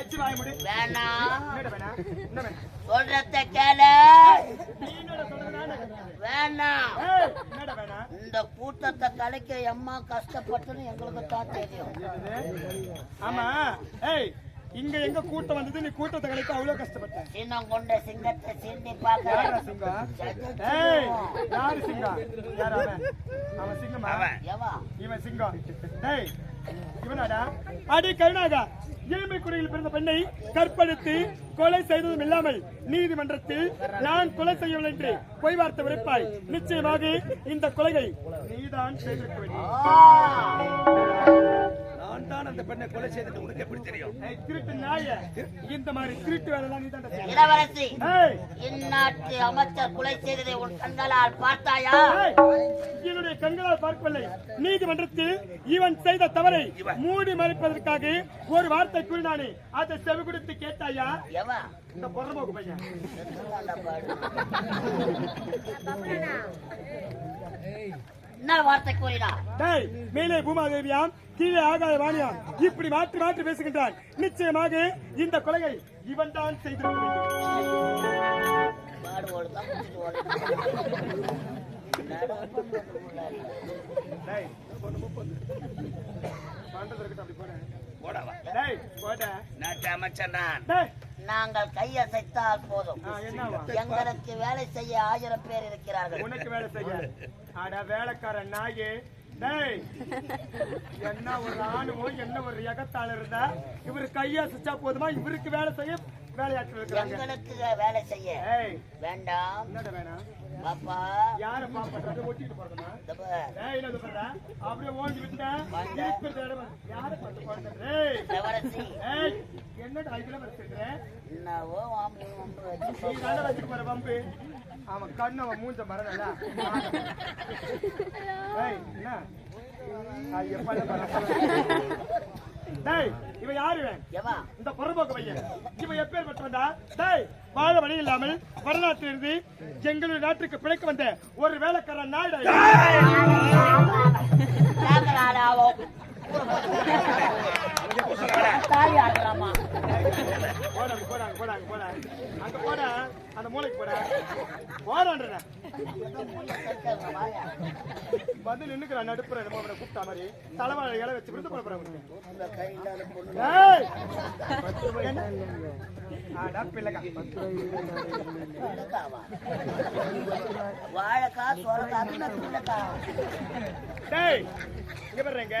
வேணாம் சொல்றத கேளு வேணாம் ஏய் இந்த கூட்டத்தை கலைக்க எம்மா கஷ்டப்பட்டுன்னு எங்களுக்கு தான் தெரியும்? ஆமா ஏய் இங்க எங்க கூட்டம் வந்தது நீ கூட்டத்தை கலைக்க அவ்வளவு கஷ்டப்பட்ட சின்னம் கொண்ட சிங்கத்தை சீண்டி யாரா பார்க்க சிங்கம் ஏய் யாரு சிங்கம் யார் அவன் அவன் சிங்கமா இவன் சிங்கம் டேய் இவனாடா? அடி கருணாகா ஏழ்மை குறையில் பிறந்த பெண்ணை கற்பழித்து கொலை செய்ததும் இல்லாமல் நீதிமன்றத்தில் நான் கொலை செய்யவில்லை என்று பொய் வார்த்தை உரைப்பாய் நிச்சயமாக இந்த கொலையை நீதான் செய்திருக்க வேண்டும். தான் அந்த பெண்ணை கொலை செய்தது உனக்கு எப்படி தெரியும்? திருட்டு நாய. இந்த மாதிரி திருட்டு வேலை செய்யணும். இளவரசி இந்நாட்டு அமைச்சர் கொலை செய்ததை உன் கண்களால் பார்த்தாயா? என்னுடைய கண்களால் பார்க்கவில்லை. நீதிமன்றத்தில் இவன் செய்த தவறை மூடி மறைப்பதற்காக ஒரு வார்த்தை கூறினானே. அதை செவி கொடுத்து கேட்டாயா? இந்த பொறம்போக்கு பையன். என்ன வார்த்தை கூறினா டேய் மேலே பூமாதேவியாம் கீழே ஆகாய வாணியாம் இப்படி மாற்றி மாற்றி பேசுகின்றான் நிச்சயமாக இந்த கொலையை இவன் தான் செய்திருக்க வேண்டும். பாடு. நான் டேய், நாங்கள் கையசைத்தால் போதும்? எங்களுக்கு வேலை செய்ய ஆயிரம் பேர் இருக்கிறார்கள். உனக்கு வேலை செய்ய? அட வேலைக்காரன் நாயே. என்ன ஒரு ராணுவம் என்ன ஒரு எகத்தாள் இருந்தா இவரு கையா சுச்சா போதுமா? இவருக்கு வேலை செய்ய வேலையாட்கள் இருக்கிறாங்க. எங்களுக்கு வேலை செய்ய. ஏய். வேண்டாம். என்னடா வேணாம்? பாப்பா. யார பாப்பா? ஒட்டிட்டு பார். ஏய் என்ன அப்படியே இருக்கிற இடம். யார பார்த்து போறது ஏய். இளவரசி. ஏய் என்னடா இதுல வச்சிருக்கிற என்னவோ வாம்பு வாம்பு வச்சு நீ தானே வச்சுட்டு போற வம்பு. அவன் கண்ணு அவன் மூஞ்ச மரணல ஏய் என்ன. டேய் இவன் யாரு இந்த புறம்போக்கு பையன் இவன் எப்பேற்பட்டவன்டா டேய் வாழ வழி இல்லாமல் வடநாட்டிலிருந்து எங்களுடைய நாட்டுக்கு பிழைக்க வந்த ஒரு வேலைக்காரன் நாயுடா ஆடாவோம் தாலி ஆடுறாமா போடாங்க போடாங்க போடாங்க போடா அங்க போடா அந்த மூளைக்கு போடா போடான்ற வந்து நின்னுக்கிறான் நடுப்புற நம்ம அவனை கூப்பிட்டா மாதிரி தலைவாழை இலை வச்சு? ஆடா பிள்ளைக்கா. வாழைக்கா பிள்ளைக்கா டேய், இங்க வர்றேங்க.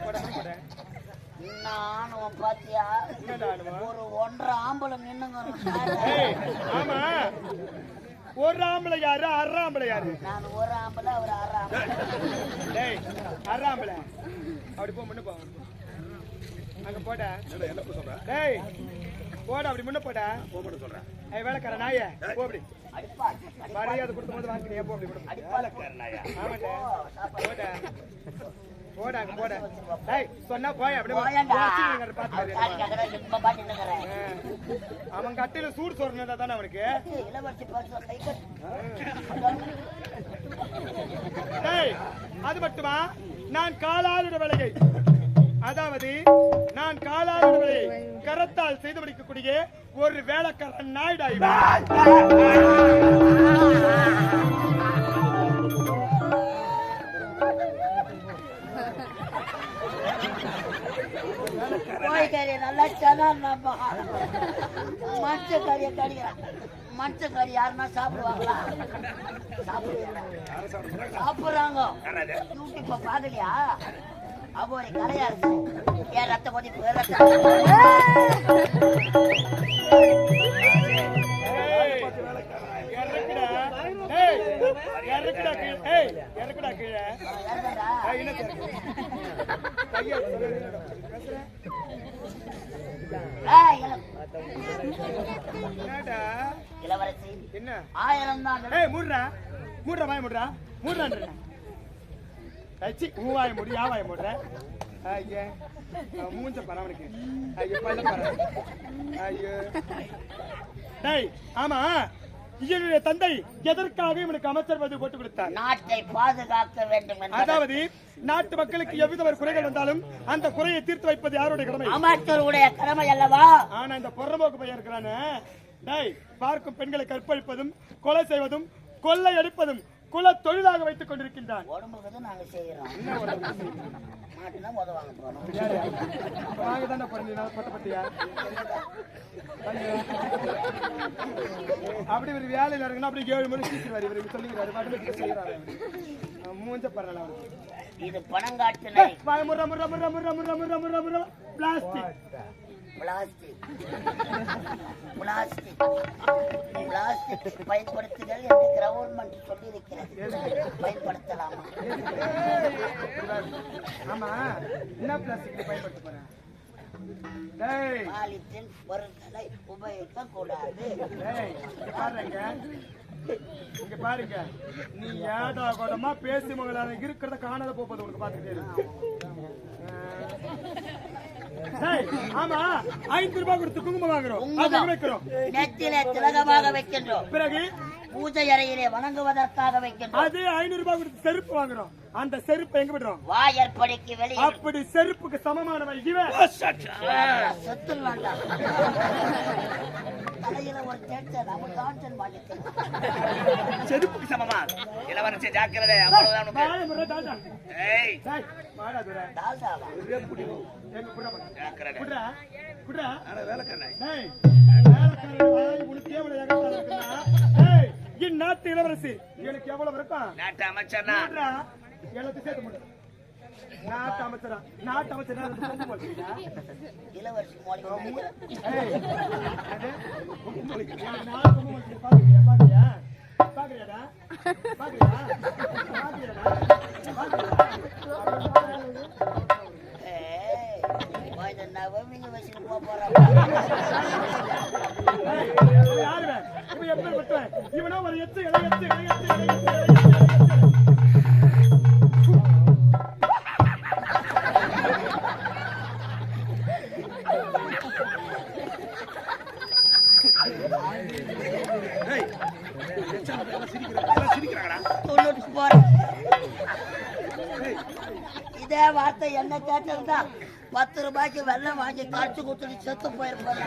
போடா, போடா. நானும் பாத்தியா? ஒரு ஒன்றரை ஆம்பளை நின்னுங்க. ஆமா. ஒரு ஆம்பளை யாரு? அரை ஆம்பளை யாரு? நான் ஒரு ஆம்பளை அவர் அரை ஆம்பளை. டேய் அரை ஆம்பளை. அப்படி போ முன்ன போ. அங்க போட. என்ன சொல்ற? டேய் போட அப்படி முன்ன போட. போக சொல்றேன். ஏய் வேலைக்கார நாயே போ அப்படி. மரியாதை கொடுத்த போது வாங்கினியா போ அப்படி போடு வேலைக்காரனாயா ஆமாண்டா. போட. போட அங்க போட. டேய் சொன்னா போய் அப்படியே வச்சிருங்க, பாத்து. அவன் கட்டில சூடு சொன்னா தானே அவனுக்கு? இளவரசி பரிசு கை கட்டு. டேய் அது மட்டுமா? நான் காலாளுட வேலையை அதாவது நான் காலாளுட வேலையை கரத்தால் செய்து முடிக்கக்கூடிய ஒரு வேலைக்காரன் நாயுடா இவன். கோழிக்கறி நல்லா சென்னா நம்ம மஞ்ச கறியை கடிக்கிறான் மஞ்ச கறி யாருன்னா சாப்பிடுவாங்களா சாப்பிடுவாங்க சாப்பிடுறாங்க யாராவது யூடியூப்ப பாக்கலையா அப்போ ஒரு கலையா இருக்கு ஏன் ரத்த கொதிப்பு ரத்த இறக்குடா. கீழே. இறக்குடா கீழே. இறந்தடா. ஏய், என்ன திறக்கு? கையை பேசுறேன். ஏய், இள- என்னடா? இளவரசி என்ன ஆயிரம் தான் ஏய் மூடுறா மூடுறா வாய மூடுறா மூடுறான்றா அச்சி உன் வாய மூடு யா வாய மூடுற ஐயே அவன் மூஞ்ச பாரு ஐயோ பல்ல பாரு ஐயோ டேய் ஆமா என்னுடைய தந்தை எதற்காக இவனுக்கு அமைச்சர் பதவி போட்டு கொடுத்தார்? நாட்டை பாதுகாக்க வேண்டும் அதாவது நாட்டு மக்களுக்கு எவ்வித ஒரு குறைகள் வந்தாலும் அந்த குறையை தீர்த்து வைப்பது யாருடைய கடமை? அமைச்சருடைய கடமை அல்லவா? ஆனா இந்த பொறம்போக்கு பையன் இருக்கிறானே. பார்க்கும் பெண்களை கற்பழிப்பதும் கொலை செய்வதும் கொள்ளை அடிப்பதும் குல தொழிலாக வைத்துக் கொண்டிருக்கின்றான் உடம்புக்கு நாங்க செய்யறோம். மாட்டினா முத வாங்க போறோம். வாங்க தானே பிறந்தீங்க பட்டப்பட்டியா அப்படி ஒரு வேலையில இருக்குன்னா அப்படி ஏழு மணி சீக்கிரம் இவருக்கு சொல்லிக்கிறாரு. மட்டுமே செய்யறாரு மூஞ்ச பரலாம் இது பணம் காட்டு முறை முறை முறை முறை முறை முறை பிளாஸ்டிக் பிளாஸ்டிக். பிளாஸ்டிக். பிளாஸ்டிக் பயன்படுத்துதல் என்று கவர்மெண்ட் சொல்லியிருக்கிறது. பயன்படுத்தலாமா? ஆமா. என்ன பிளாஸ்டிக் பயன்படுத்த போறேன் பாலித்தீன் பொருட்களை உபயோகிக்க கூடாது இங்க பாருங்க. நீ ஏடா கூடமா பேசி மகளான இருக்கிறத காணாத போகுது உனக்கு பாத்துக்கிட்டே. ஆமா ஐந்து ரூபாய் கொடுத்து குங்குமம் வாங்குறோம். நெத்திலே திலகமாக வைக்கின்றோம். பிறகு? பூஜை அறையிலே வணங்குவதற்காக வைக்கின்றோம். அது ஐநூறு ரூபாய் கொடுத்து செருப்பு வாங்குறோம். அந்த செருப்பை எங்க விடுறோம்? வாயற்படிக்கு வெளியே. அப்படி செருப்புக்கு சமமானவன் இவன். சொத்து வேண்டாம் தலையில ஒரு தேர்ச்சல் அவன் கான்சன் மாட்டேன் செருப்புக்கு சமமா? இளவரசி ஜாக்கிரதை அவ்வளவுதான். ஏய். எங்க குடுறா. ஜாக்கிரதை. குடுறா, வேலைக்காரன். வேலைக்காரன் வாய் உனக்கு டேய், இந்நாட்டு இளவரசி. எனக்கு எவ்வளவு இருக்கும் நாட்டு அமைச்சர் எனக்கு சேர்த்து முடியும் நாட்டு அமைச்சரா? நாட்டு அமைச்சரா இளவரசி பாக்குறியா? பாக்குறியாடா? பாக்குறியா? பாக்குறியாடா பாக்குறியா நவமிங்க வச்சுட்டு போறாங்க போய் இதே வார்த்தை என்ன கேட்டிருந்தா பத்து ரூபாய்க்கு வெள்ளம் வாங்கி காய்ச்சி கொடுத்துட்டு செத்து போயிருப்பாங்க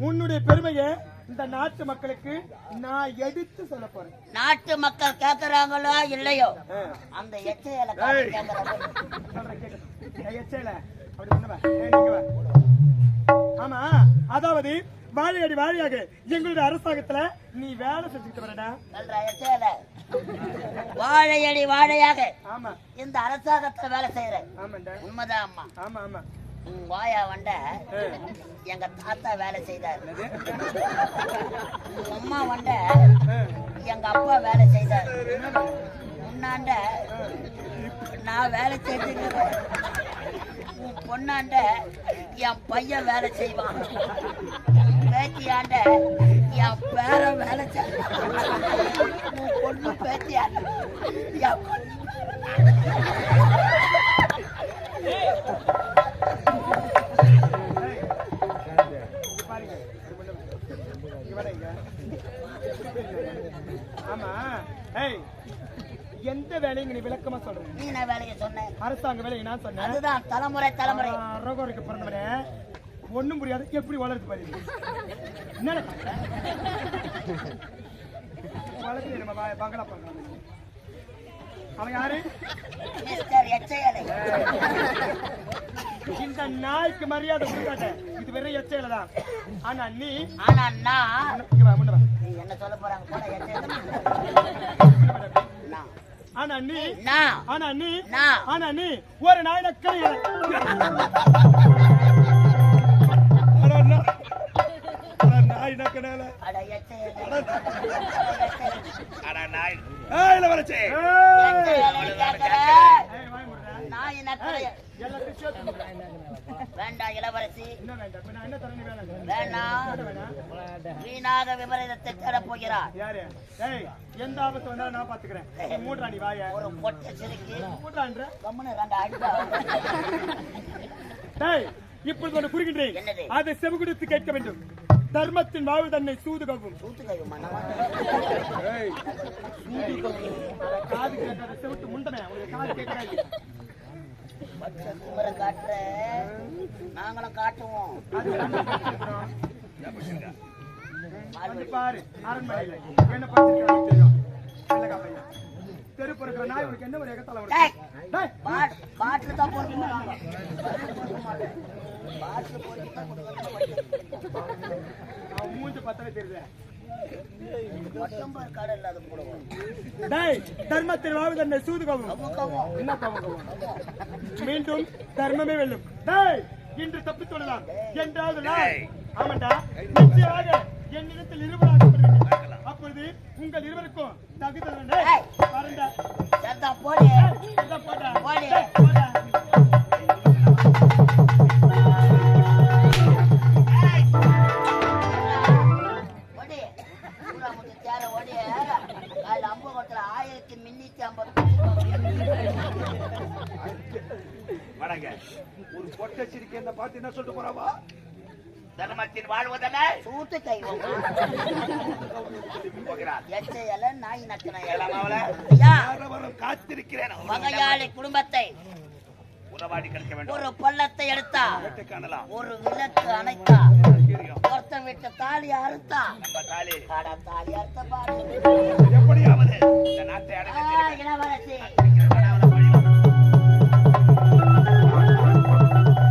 உன்னுடைய பெருமையை இந்த நாட்டு மக்களுக்கு நான் எடுத்து சொல்ல போறேன். நாட்டு மக்கள் கேக்குறாங்களோ இல்லையோ. அந்த எச்சையில எச்சையில. ஆமா அதாவது வாழையடி வாழையாக எங்களுடைய அரசாங்கத்துல நீ வேலை செஞ்சுட்டு வரடா. வாழையடி வாழையாக ஆமா. இந்த அரசாங்கத்துல வேலை ஆமாண்டா. உண்மைதான் ஆமா ஆமா. உன் வாயா வண்ட. எங்க தாத்தா வேலை செய்தார் அம்மா வண்ட. எங்க அப்பா வேலை செய்தார் உன்னாண்ட நான் வேலை உன் பொண்ணாண்ட என் பையன் வேலை செய்வான் பேத்தியாண்ட என் பேரன் வேலை செய்வான் உன் பொண்ணு பேத்தியாண்ட என் நீ என்ன வேலையை சொன்னேன் அரசாங்க வேலையை நான் சொன்னேன். அதுதான் தலைமுறை தலைமுறை. ரகோருக்கு பிறந்தவனே ஒண்ணும் புரியாது எப்படி வளருது பாருங்க என்ன வளர்த்து நம்ம பங்களா பார்க்கலாம் அவன் யாரு? இந்த நாய்க்கு மரியாதை கொடுக்காட்ட இது வெறும் எச்சையில தான். ஆனா நீ ஆனா நான் என்ன சொல்ல போறாங்க? நான் ஆனா நீ? நான் ஆனா நீ? நான் ஆனா நீ? ஒரு நாயனக்கல் வேண்டாம் இளவரசி. வீணாக விபரீதத்தை தேடப் போகிறார். யாரு? ஏய் எந்த ஆபத்து வந்தாலும் நான் பாத்துக்கிறேன். நீ வாய. ஒரு பொட்டை சிறுக்கி மூடுறான்ற கம்முன்னு ரெண்டு டேய் இப்பொழுது ஒன்று என்னது? அதை செவிகுடுத்து கேட்க வேண்டும். தர்மத்தின் வாழ்வு தன்னை சூதுகவும். மன்னவா காது கேட்காத செவிட்டு முண்டமே உனக்கு காது கேட்கறாங்க காட்டுற. நாங்களும் காட்டுவோம். வந்து பாரு. அரண்மனையில. என்ன படிச்சிருக்காங்க தெரியும் வெள்ளைக்கா பையன். தெரு பொறுக்கிற நாய் உனக்கு என்ன ஒரு எகத்தால அவன் மூஞ்சி பத்தவே தெரியுது தர்மத்தின் வாழ்வு தன்னை சூதுகவும். அமுக்கவும் என்ன மீண்டும் தர்மமே வெல்லும். டேய் இன்று தப்பித்து விடலாம் என்றாவது. ஆமாண்டா. நிச்சயமாக. என்னிடத்தில் இருவராக அப்பொழுது உங்கள் இருவருக்கும் தகுதி போடு. போடா. போடு. எச்ச இலை நாய் நக்கின காத்திருக்கிறேன் மகையாளி குடும்பத்தை ஒரு பள்ளத்தை எடுத்தா ஒரு விளக்கு அணைத்தா ஒருத்தன் விட்டு தாலி அறுத்தா தாலி அறுத்த பாரு இளவரசி